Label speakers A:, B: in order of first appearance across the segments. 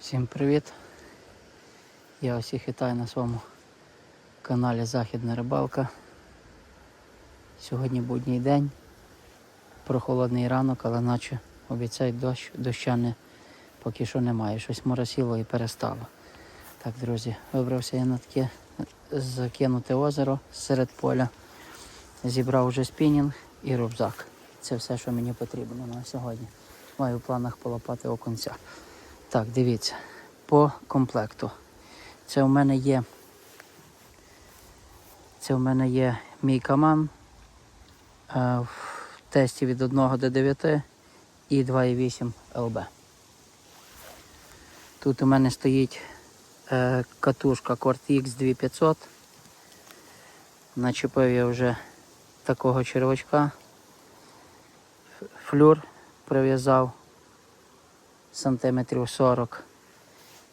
A: Всім привіт! Я усіх вітаю на своєму каналі Західна Рибалка. Сьогодні будній день, прохолодний ранок, але наче обіцяють дощ, доща не, поки що немає. Щось моросило і перестало. Так, друзі, вибрався я на таке закинуте озеро серед поля. Зібрав вже спінінг і рюкзак. Це все, що мені потрібно на сьогодні. Маю в планах полопати окунця. Так, дивіться, по комплекту. Це у мене є. Це у мене є мій каман е, в тесті від 1 до 9 і 2,8 ЛБ. Тут у мене стоїть е, катушка Cortex 2500. Начепив я вже такого червачка. Флюр прив'язав сантиметрів 40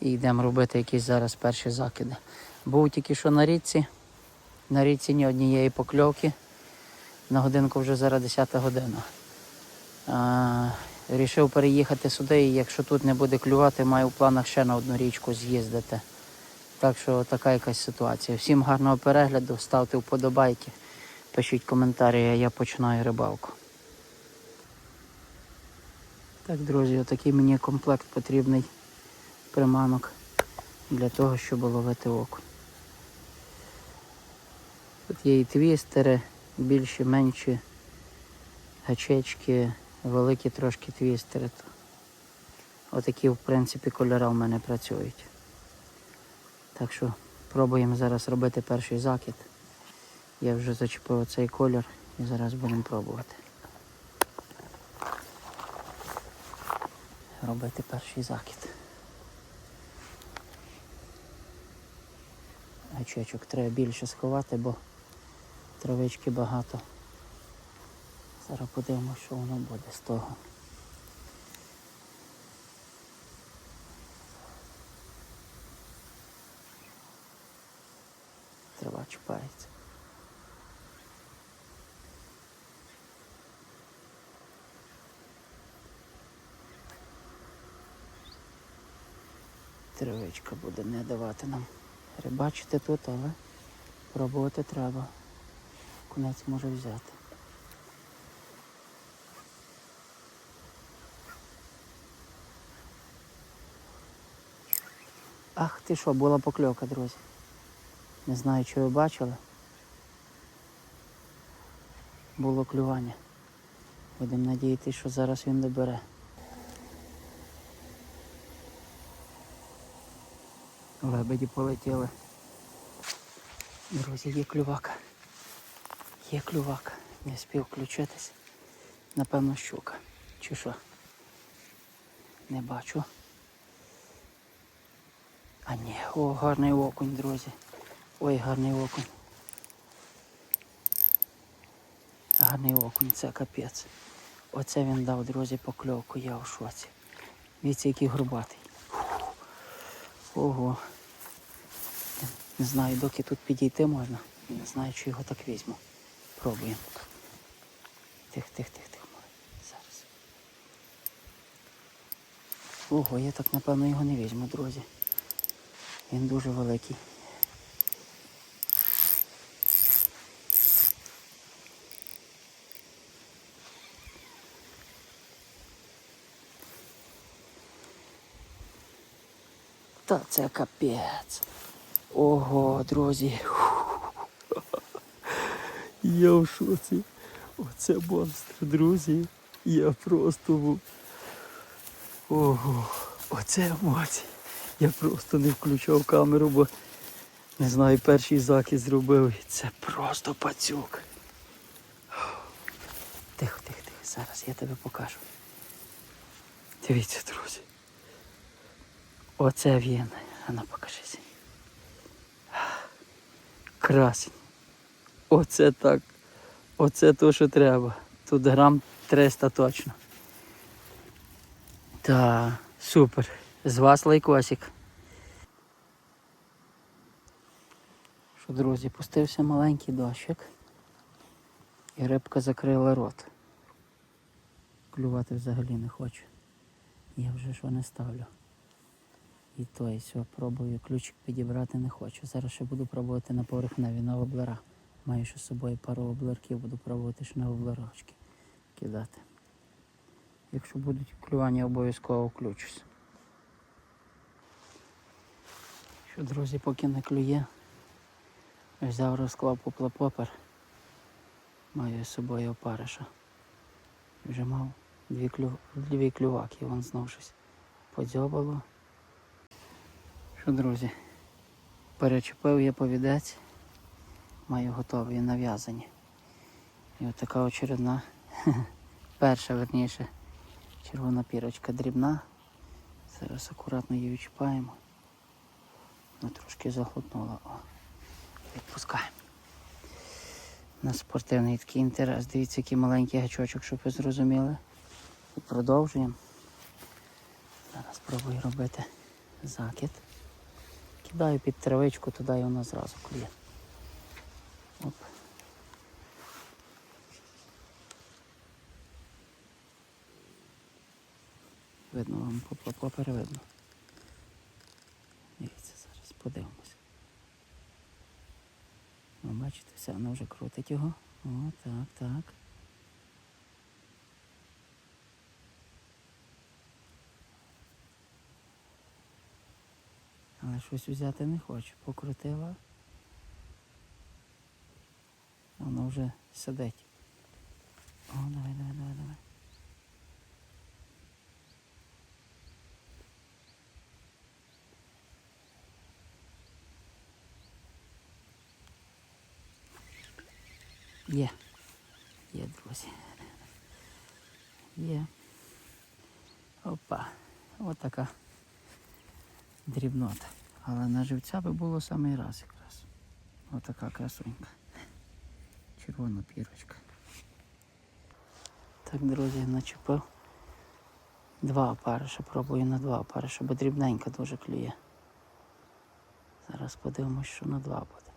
A: і йдемо робити якісь зараз перші закиди. Був тільки що на річці. На річці ні однієї покльовки. На годинку вже зараз 10 година. А, рішив переїхати сюди, і якщо тут не буде клювати, маю в планах ще на одну річку з'їздити. Так що така якась ситуація. Всім гарного перегляду, ставте вподобайки, пишіть коментарі, а я починаю рибалку. Так, друзі, отакий мені комплект потрібний приманок для того, щоб ловити окунь. Тут є і твістери, більші, менші, гачечки, великі трошки твістери. Отакі, в принципі, кольори в мене працюють. Так що пробуємо зараз робити перший закид. Я вже зачепив цей колір і зараз будемо пробувати. Робити перший закид. Гачочок треба більше сховати, бо травички багато. Зараз подивимося, що воно буде з того. Трава чіпається. Травичка буде не давати нам рибачити тут, але пробувати треба. Кунець може взяти. Ах ти що, була покльовка, друзі. Не знаю, чи ви бачили. Було клювання. Будемо надіятися, що зараз він добере. Лебеді полетіли. Друзі, є клювака. Є клювака. Не спів включитись. Напевно, щука. Чи що? Не бачу. А ні, о, гарний окунь, друзі. Ой, гарний окунь. Гарний окунь, це капець. Оце він дав, друзі, покльовку, я у шоці. Дивіться, який грубатий. Ого. Не знаю, доки тут підійти можна. Не знаю, чи його так візьму. Пробуємо. Тих, тих, тих, тих. Зараз. Ого, я так напевно його не візьму, друзі. Він дуже великий. Та це капець. Ого, друзі. Я в шоці. Оце монстр, друзі. Я просто. Ого, оце емоції. Я просто не включав камеру, бо не знаю, перший закид зробив. І Це просто пацюк. Тихо, тихо, тихо. Зараз я тебе покажу. Дивіться, друзі. Оце він. Ану, покажися. Красень. Оце так. Оце то, що треба. Тут грам 300 точно. Та, супер. З вас лайкосик. Що, друзі, пустився маленький дощик. І рибка закрила рот. Клювати взагалі не хоче. Я вже що не ставлю. І то, і пробую ключик підібрати не хочу. Зараз ще буду пробувати на поверхневі на воблера. Маю ще з собою пару воблерків, буду пробувати ще на воблерочки кидати. Якщо будуть клювання, обов'язково включусь. Що, друзі, поки не клює, взяв розклав поплапопер. Маю з собою опариша. Вже мав дві, клю... дві клюваки, вон знов щось подзьобало. Що, друзі, перечепив я повідець, маю готові нав'язані. І от така очередна, перша верніше, червона пірочка дрібна. Зараз акуратно її відчіпаємо. Ну, трошки заглотнула. О, відпускаємо. На спортивний такий інтерес. Дивіться, який маленький гачочок, щоб ви зрозуміли. І продовжуємо. Зараз спробую робити закид. Кидаю під травичку, туди і вона зразу клює. Оп. Видно вам попер видно. Дивіться, зараз подивимося. Ну, бачите, все, воно вже крутить його. О, так, так. Але щось взяти не хочу. Покрутила. Воно вже сидить. О, давай, давай, давай, давай. Є. Є, друзі. Є. Опа. Ось така дрібнота. Але на живця би було самий раз якраз. Ось така красунька. Червона пірочка. Так, друзі, начепив. Два опариша, пробую на два опариша, бо дрібненька дуже клює. Зараз подивимось, що на два буде.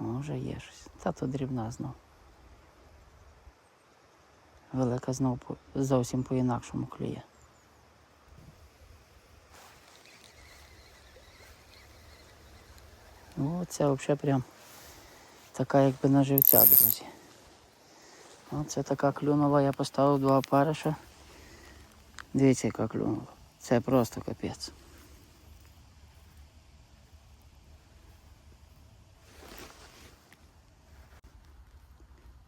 A: О, вже є щось. Та то дрібна знов. Велика знов зовсім по-інакшому клює. О, це взагалі прям така якби на живця, друзі. Оце така клюнула, я поставив два опариша. Дивіться, яка клюнула. Це просто капець.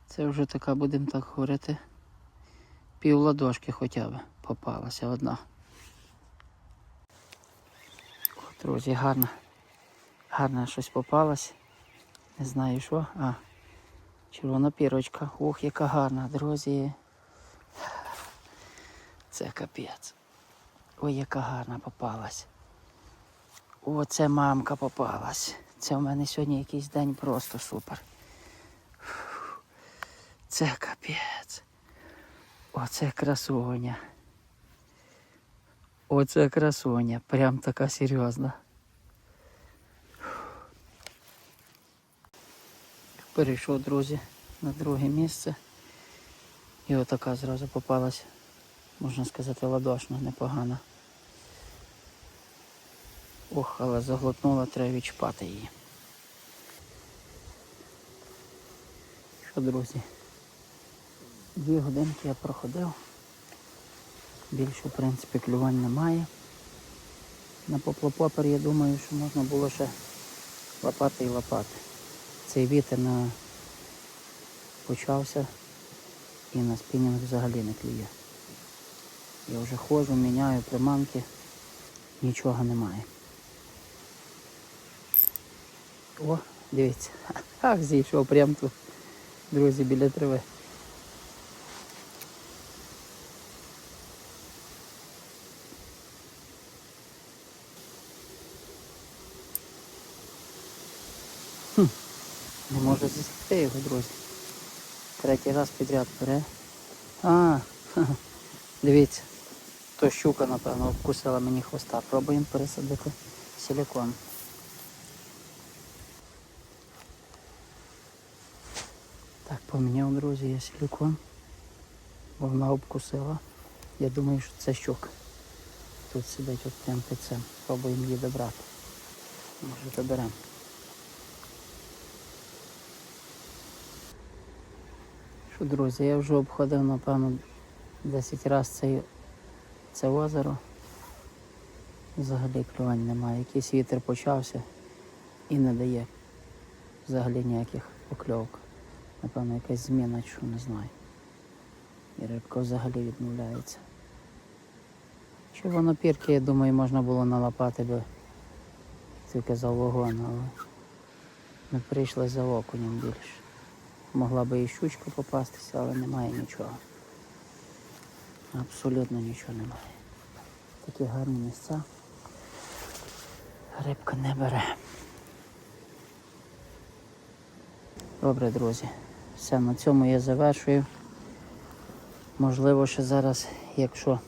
A: Це вже така, будемо так говорити, пів ладошки хоча б попалася одна. Друзі, гарна. Гарна щось попалась. Не знаю що. А, червона пірочка. Ох, яка гарна, друзі. Це капець. Ой, яка гарна попалась. О, це мамка попалась. Це в мене сьогодні якийсь день просто супер. Це капець. Оце красуня. Оце красуня. Прям така серйозна. Перейшов, друзі, на друге місце. І отака зразу попалась, можна сказати, ладошна, непогана. Ох, але заглотнула, треба відчпати її. Що, друзі? Дві годинки я проходив. Більше, в принципі, клювань немає. На поплопопер я думаю, що можна було ще лопати і лопати. Цей вітер на... почався і на спінінг взагалі не клює. Я вже ходжу, міняю приманки, нічого немає. О, дивіться. Ах, зійшов прямо тут, друзі, біля трави. Не може засікти його, друзі. Третій раз підряд бере. А, ха-ха. дивіться. То щука, напевно, обкусила мені хвоста. Пробуємо пересадити силикон. Так, поміняв, друзі, я силикон. Вона обкусила. Я думаю, що це щук. Тут сидить от прямо під цим. Пробуємо її добрати. Може доберемо. Що, друзі, я вже обходив, напевно, 10 разів це, це озеро. Взагалі клювань немає. Якийсь вітер почався і не дає взагалі ніяких покльовок. Напевно, якась зміна, що не знаю. І рибка взагалі відмовляється. Чи воно пірки, я думаю, можна було налапати би тільки за вогон, але ми прийшли за окунем більше. Могла би і щучка попастися, але немає нічого. Абсолютно нічого немає. Такі гарні місця. Рибка не бере. Добре, друзі. Все, на цьому я завершую. Можливо, ще зараз, якщо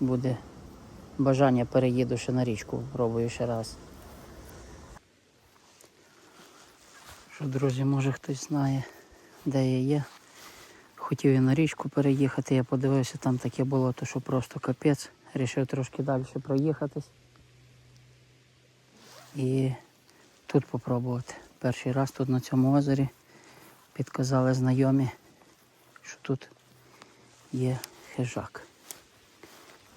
A: буде бажання, переїду ще на річку, пробую ще раз. Що, друзі, може хтось знає, де я є. Хотів я на річку переїхати, я подивився, там таке болото, що просто капець. Рішив трошки далі проїхатись. І тут попробувати. Перший раз тут на цьому озері підказали знайомі, що тут є хижак.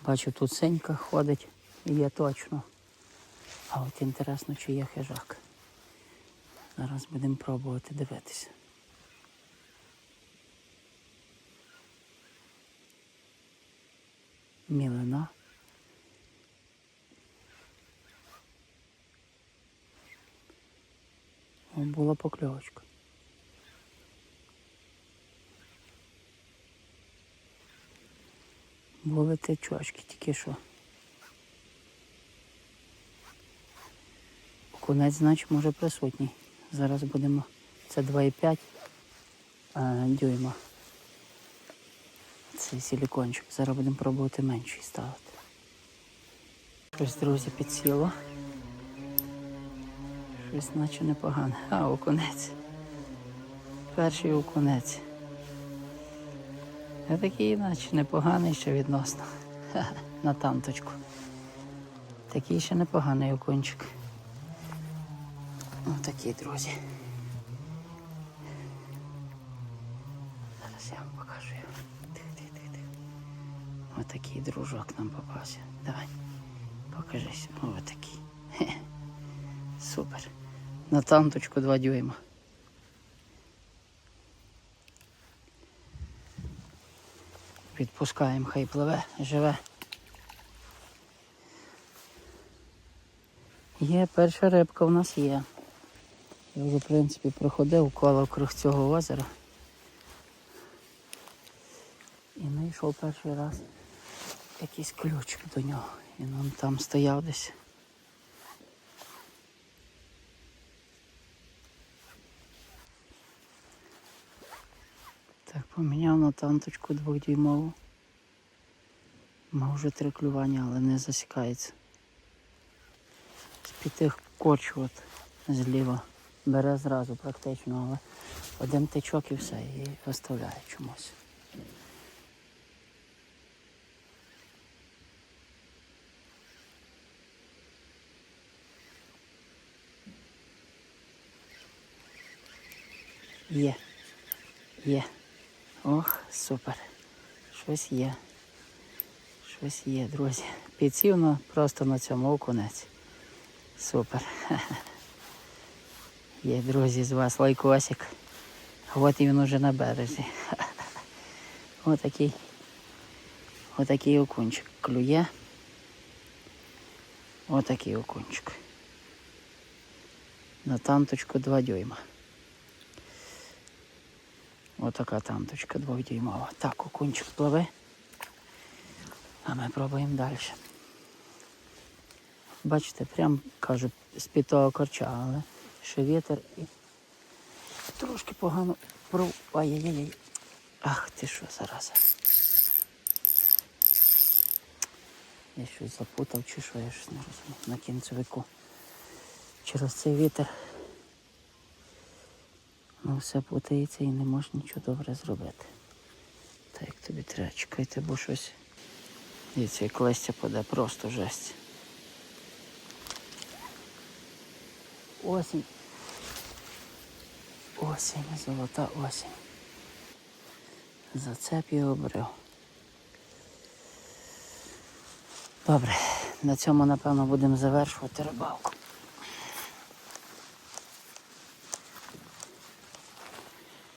A: Бачу, тут синька ходить, і є точно. А от інтересно, чи є хижак. Зараз будемо пробувати дивитися. Мілина. О, була покльовочка. Були течочки, тільки що. Окунець, значить, може присутній. Зараз будемо. Це 2,5 дюйма. Це силікончик. Зараз будемо пробувати менший ставити. Щось, друзі, підсіло. Щось наче непогане. А, окунець. Перший окунець. Я такий, наче непоганий ще відносно. На танточку. Такий ще непоганий окунчик. Отакий, друзі. Зараз я вам покажу. Тих, тих, тих, тих. Отакий дружок нам попався. Давай. Покажись. Отакий. Супер. На танточку два дюйма. Відпускаємо, хай пливе, живе. Є, перша рибка в нас є. Я вже, в принципі, проходив коло круг цього озера. І знайшов перший раз якийсь ключик до нього. Він он там стояв десь. Так, поміняв на танточку двохдюймову. Мав вже три клювання, але не засікається. З-під тих корч от зліва бере зразу практично, але один тичок і все, і оставляє чомусь. Є. Є. Ох, супер. Щось є. Щось є, друзі. Підсів на, просто на цьому окунець. Супер. Є, друзі, з вас лайкосик. От і він уже на березі. Отакий. Отакий окунчик клює. Отакий окунчик. На танточку 2 дюйма. Отака танточка двохдюймова. Так, окунчик пливе. А ми пробуємо далі. Бачите, прям кажу, з-під того корча, але ще вітер і трошки погано пров. Ай-яй-яй. Ах ти що зараза. Я щось запутав чи що, я щось не розумію. На кінцевику. Через цей вітер. Ну все путається і не можеш нічого добре зробити. Так як тобі треба, чекайте, бо щось. Дивіться, як листя паде, просто жесть. Осінь. Осінь, золота осінь. Зацеп і обрив. Добре, на цьому, напевно, будемо завершувати рибалку.